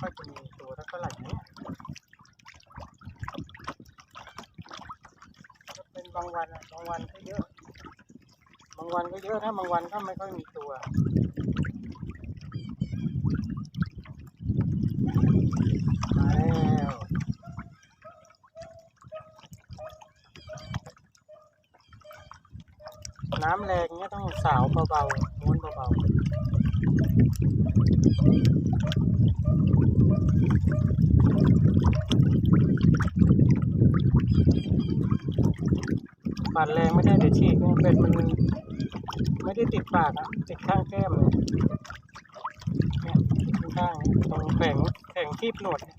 ไม่ค่อยจะมีตัวเท่าไหร่เนี่ยก็เป็นบางวันอะบางวันก็เยอะ บางวันก็เยอะถ้าบางวันก็ไม่ค่อยมีตัวมาแล้วน้ำแรงเนี้ยต้องสาวเบาๆม้วนเบาๆ ปัดแรงไม่ได้เดี๋ยวฉีกเนี่ยเป็ดมันไม่ได้ติดปากอะติดข้างแก้มเลยเนี่ยติดข้างตรงแผงแผงคีบหนวดเนี่ย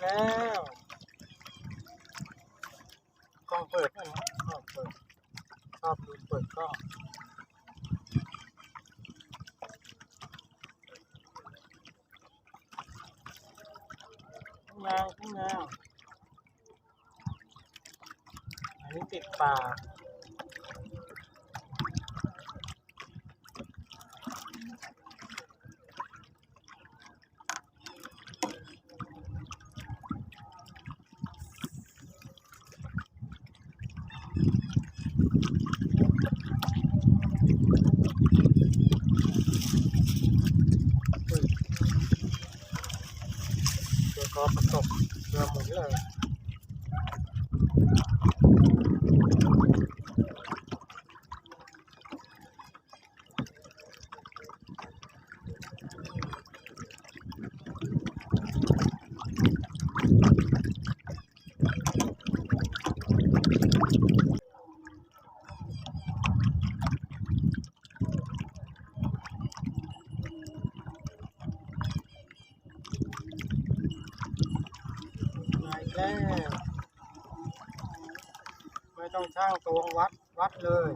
แล้วกล้องเปิดด้วยนะกล้องเปิดชอบดูเปิดกล้องข้างแนวข้างแนวอันนี้ติดปาก เรือก็ประสบเรือหมุนเลยมาอีกแล้ว ไม่ต้องช่างตวงวัดวัดเลย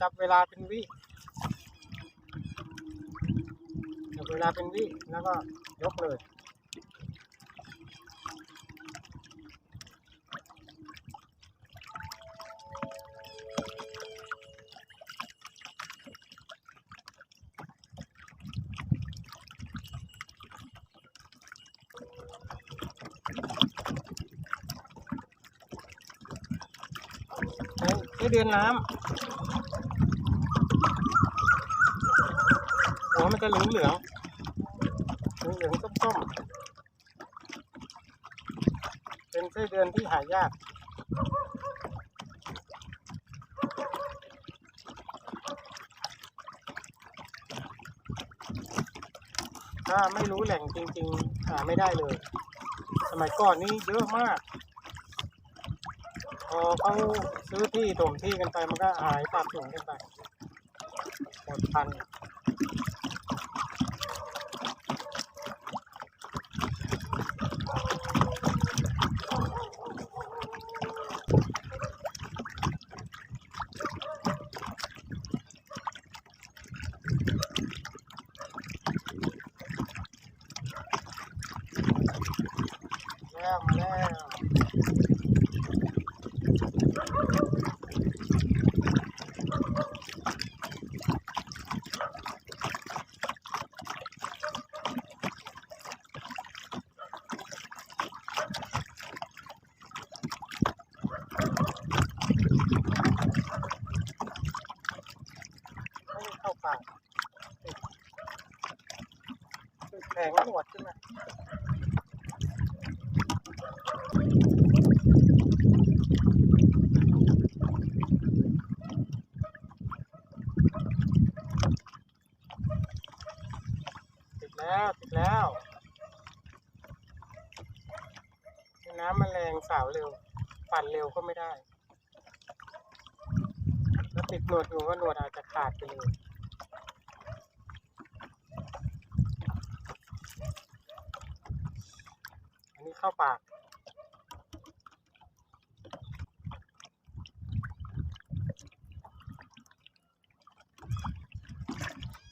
จับเวลาเป็นวิจับเวลาเป็นวิแล้วก็ยกเลย ใช้ใช้เดือนน้ำหัวมันจะเหลืองเหลืองเหลืองส้มๆเป็นไส้เดือนที่หายากถ้าไม่รู้แหล่งจริงๆหาไม่ได้เลย สมัยก่อนนี่เยอะมาก อเขาซื้อที่ถมที่กันไปมันก็หายสามสูญกันไปหมดพัน ติดแล้วติดแล้วน้ำมันแรงสาวเร็ว ปั่นเร็วก็ไม่ได้ แล้วติดหนวดอยู่ก็หนวดอาจจะขาดไปเลย เข้าปาก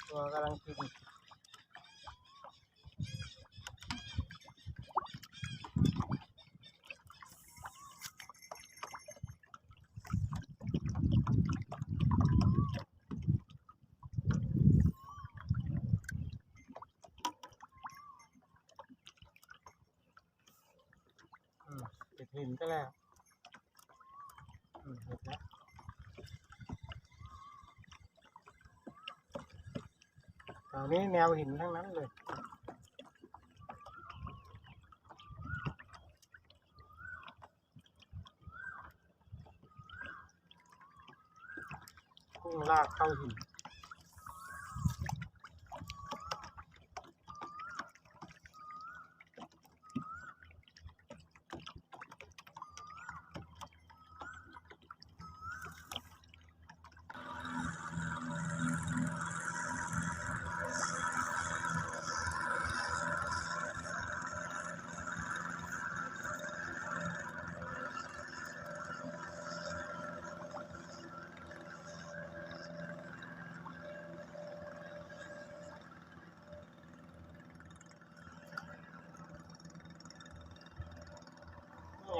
ตัวกำลังกิน อืมติดหินก็แล้ว อืมเห็นแล้วแถ วนี้แนวหินทั้งนั้นเลย พุ่งลากเข้าหิน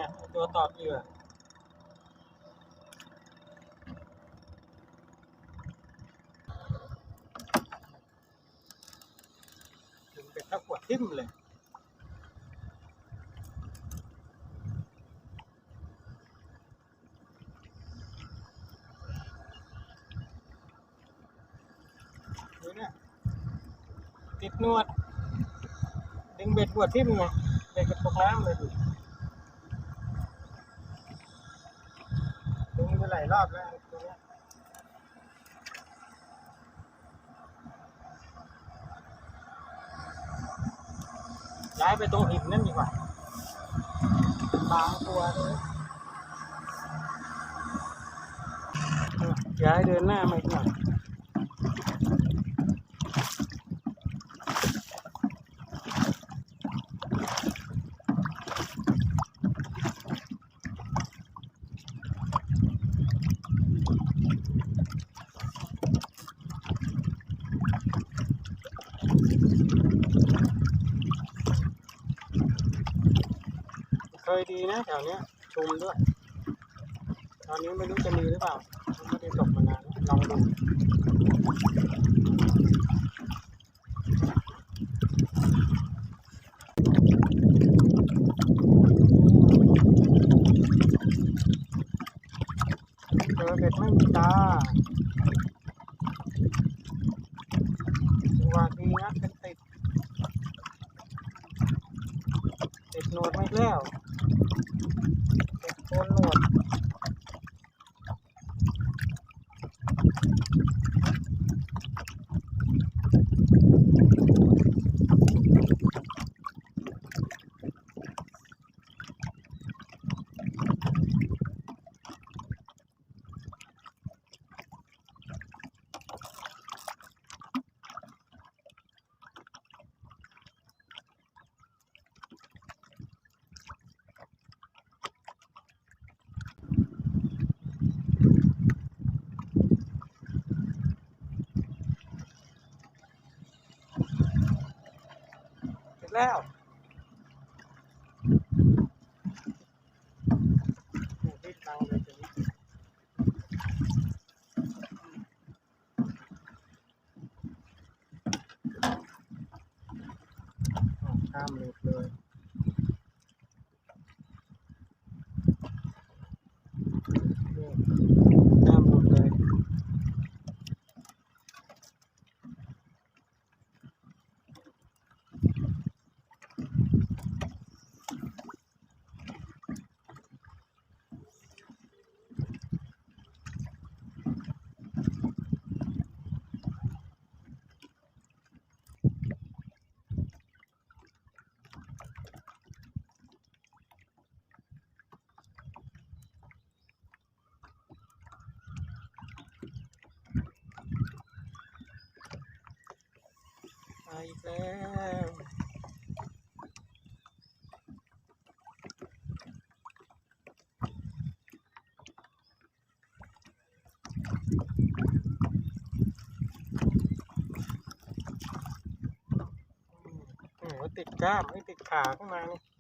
นี่ไงตัวตอบเหยื่อถึงเป็นตะขวดทิ่มเลยดูเนี่ยติดนวด ดึงเบ็ดขวดทิ่มไงเบ็ดกระตกน้ำเลยดู ดึงไป หลายรอบแล้วย้ายไปตรงหินนั่นดีกว่าบางตัวเลยย้ายเดินหน้ามาอีกหน่อย นะแถวเนี้ยชุมด้วย ตอนนี้ไม่รู้จะมีหรือเปล่าไม่ได้ตกมานานลองดู แล้วโอ้รีบตังเลยทีนี้อ้าวข้ามหลุดเลย อีกแล้วติดก้ามไม่ติดขาข้างในนี่